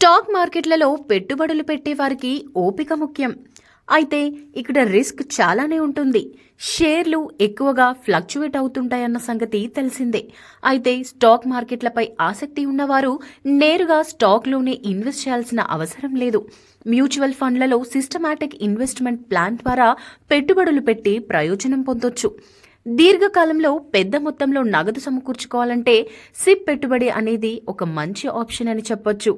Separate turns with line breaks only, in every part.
Stock మార్కెట్లలో పెట్టుబడులు పెట్టేవారికి ఓపిక ముఖ్యం. అయితే ఇక్కడ రిస్క్ చాలానే ఉంటుంది. షేర్లు ఎక్కువగా ఫ్లక్చువేట్ అవుతుంటాయన్న సంగతి తెలిసిందే. అయితే స్టాక్ మార్కెట్లపై ఆసక్తి ఉన్నవారు నేరుగా స్టాక్లోనే ఇన్వెస్ట్ చేయాల్సిన అవసరం లేదు. మ్యూచువల్ ఫండ్లలో సిస్టమాటిక్ ఇన్వెస్ట్మెంట్ ప్లాన్ ద్వారా పెట్టుబడులు పెట్టి ప్రయోజనం పొందొచ్చు. దీర్ఘకాలంలో పెద్ద మొత్తంలో నగదు సమకూర్చుకోవాలంటే సిప్ పెట్టుబడి అనేది ఒక మంచి ఆప్షన్ అని చెప్పొచ్చు.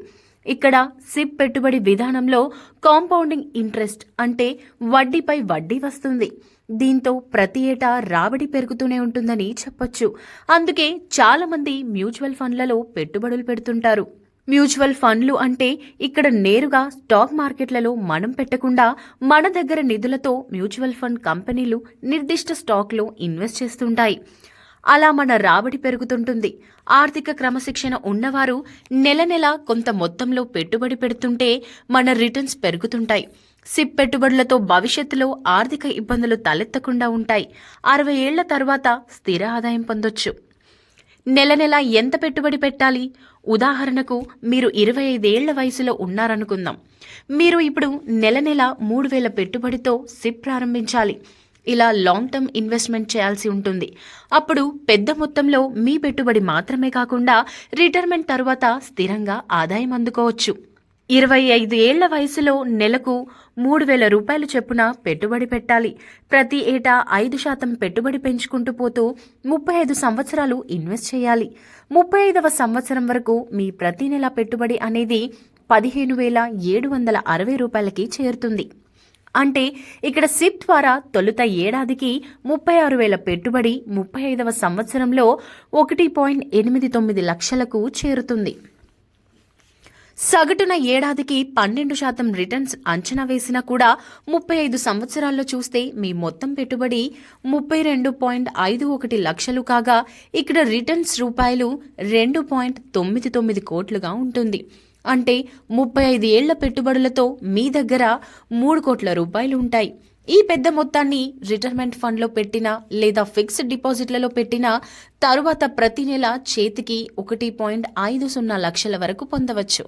ఇక్కడ సిప్ పెట్టుబడి విధానంలో కాంపౌండింగ్ ఇంట్రెస్ట్ అంటే వడ్డీపై వడ్డీ వస్తుంది. దీంతో ప్రతి ఏటా రాబడి పెరుగుతూనే ఉంటుందని చెప్పొచ్చు. అందుకే చాలామంది మ్యూచువల్ ఫండ్లలో పెట్టుబడులు పెడుతుంటారు. మ్యూచువల్ ఫండ్లు అంటే ఇక్కడ నేరుగా స్టాక్ మార్కెట్లలో మనం పెట్టకుండా మన దగ్గర నిధులతో మ్యూచువల్ ఫండ్ కంపెనీలు నిర్దిష్ట స్టాక్లో ఇన్వెస్ట్ చేస్తుంటాయి. అలా మన రాబడి పెరుగుతుంటుంది. ఆర్థిక క్రమశిక్షణ ఉన్నవారు నెల నెల కొంత మొత్తంలో పెట్టుబడి పెడుతుంటే మన రిటర్న్స్ పెరుగుతుంటాయి. సిప్ పెట్టుబడులతో భవిష్యత్తులో ఆర్థిక ఇబ్బందులు తలెత్తకుండా ఉంటాయి. అరవై ఏళ్ళ తర్వాత స్థిర ఆదాయం పొందొచ్చు. నెల నెల ఎంత పెట్టుబడి పెట్టాలి? ఉదాహరణకు మీరు ఇరవై ఐదేళ్ళ వయసులో ఉన్నారనుకుందాం. మీరు ఇప్పుడు నెల నెల మూడు వేల పెట్టుబడితో సిప్ ప్రారంభించాలి. ఇలా లాంగ్ టర్మ్ ఇన్వెస్ట్మెంట్ చేయాల్సి ఉంటుంది. అప్పుడు పెద్ద మొత్తంలో మీ పెట్టుబడి మాత్రమే కాకుండా రిటైర్మెంట్ తర్వాత స్థిరంగా ఆదాయం అందుకోవచ్చు. ఇరవై ఐదు ఏళ్ళ వయసులో నెలకు మూడు వేల రూపాయలు చొప్పున పెట్టుబడి పెట్టాలి. ప్రతి ఏటా ఐదు శాతం పెట్టుబడి పెంచుకుంటూ పోతూ ముప్పై ఐదు సంవత్సరాలు ఇన్వెస్ట్ చేయాలి. ముప్పై ఐదవ సంవత్సరం వరకు మీ ప్రతి నెల పెట్టుబడి అనేది పదిహేను వేల ఏడు వందల అరవై రూపాయలకి చేరుతుంది. అంటే ఇక్కడ సిప్ ద్వారా తొలుత ఏడాదికి ముప్పై ఆరు వేల పెట్టుబడి ముప్పై ఐదవ సంవత్సరంలో ఒకటి పాయింట్ ఎనిమిది తొమ్మిది లక్షలకు చేరుతుంది. సగటున ఏడాదికి పన్నెండు శాతం రిటర్న్స్ అంచనా వేసినా కూడా ముప్పై ఐదు సంవత్సరాల్లో చూస్తే మీ మొత్తం పెట్టుబడి ముప్పై రెండు పాయింట్ ఐదు ఒకటి లక్షలు కాగా ఇక్కడ రిటర్న్స్ రూపాయలు రెండు పాయింట్ తొమ్మిది తొమ్మిది కోట్లుగా ఉంటుంది. అంటే ముప్పై ఐదు ఏళ్ళ పెట్టుబడులతో మీ దగ్గర మూడు కోట్ల రూపాయలు ఉంటాయి ఈ పెద్ద మొత్తాన్ని రిటైర్మెంట్ ఫండ్లో పెట్టినా లేదా ఫిక్స్డ్ డిపాజిట్లలో పెట్టినా తరువాత ప్రతి నెల చేతికి ఒకటి పాయింట్ ఐదు సున్నా లక్షల వరకు పొందవచ్చు.